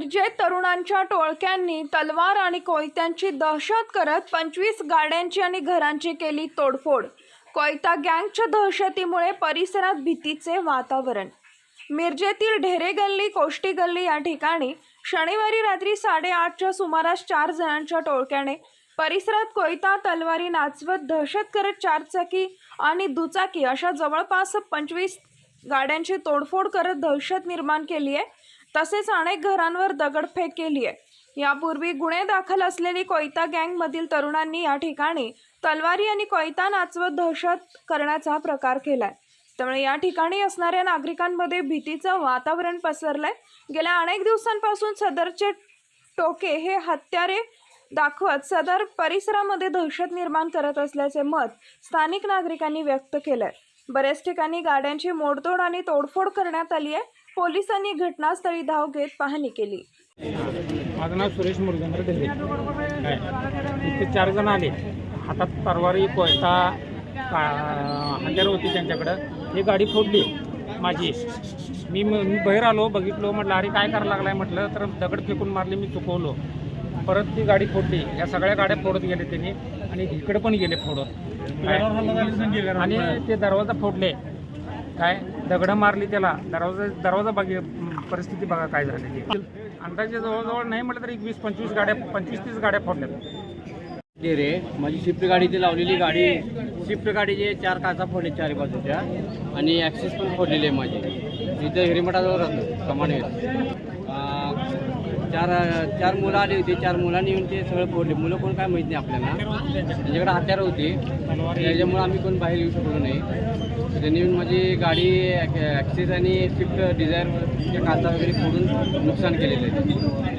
निर्जय तरुणांच्या टोळक्यांनी तलवार आणि कोयत्यांची दहशत करत पंचवीस गाड्यांची आणि घरांची केली तोडफोड. कोयता गँगच्या दहशतीमुळे परिसरात भीतीचे वातावरण. मिरजेतील ढेरे गल्ली कोष्टी गल्ली या ठिकाणी शनिवारी रात्री साडेआठच्या सुमारास चार जणांच्या टोळक्याने परिसरात कोयता तलवारी नाचवत दहशत करत चारचाकी आणि दुचाकी अशा जवळपास पंचवीस गाड्यांची तोडफोड करत दहशत निर्माण केली आहे. तसेच अनेक घरांवर दगडफेक केली आहे यापूर्वी गुन्हे दाखल असलेली कोयता गँगमधील तरुणांनी या ठिकाणी तलवारी आणि कोयता नाचवत दहशत करण्याचा प्रकार केलाय. त्यामुळे या ठिकाणी असणाऱ्या नागरिकांमध्ये भीतीचं वातावरण पसरलंय. गेल्या अनेक दिवसांपासून सदरचे टोके हे हत्यारे दाखवत सदर परिसरामध्ये दहशत निर्माण करत असल्याचे मत स्थानिक नागरिकांनी व्यक्त केलंय. बऱ्याच ठिकाणी गाड्यांची मोडतोड आणि तोडफोड करण्यात आली आहे. पोलिसांनी घटनास्थळी धाव घेत पाहणी केली. माझं नाव सुरेश मुरगेंद्र ढेरे. इथे चार जण आले. हातात परवारी कोयता का होती त्यांच्याकडं. ही गाडी फोडली माझी. मी मी बाहेर आलो बघितलो म्हटलं अरे काय करायला लागलाय? म्हटलं तर दगड फेकून मारले मी चुकवलो. परत ती गाडी फोडली. या सगळ्या गाड्या फोडत गेले त्यांनी आणि इकडे पण गेले फोडत. आणि ते दरवाजा फोडले. काय? दगडं मारली त्याला. दरवाजा दरवाजा बघ परिस्थिती बघा काय झालेली अंदाजे जवळजवळ नाही म्हटलं तरी वीस पंचवीस गाड्या पंचवीस तीस गाड्या फोडल्यात. रे माझी शिफ्ट गाडी ती लावलेली गाडी शिफ्ट गाडीचे चार काचा फोडले चार बाजूच्या आणि ॲक्सिस पण फोडलेली आहे माझी. इथं हिरिमटाजवळ राहतो कमांडवीर चार चार मुलं आली होती चार मुलांनी येऊन ते सगळं फोडले. मुलं कोण काय माहीत नाही आपल्याला. म्हणजे त्यांच्याकडे हत्यार होती. त्याच्यामुळे आम्ही कोण बाहेर येऊ शकलो नाही. त्यांनी येऊन माझी गाडी ॲक्सिस आणि स्विफ्ट डिझायरच्या काचा वगैरे फोडून नुकसान केलेलं आहे.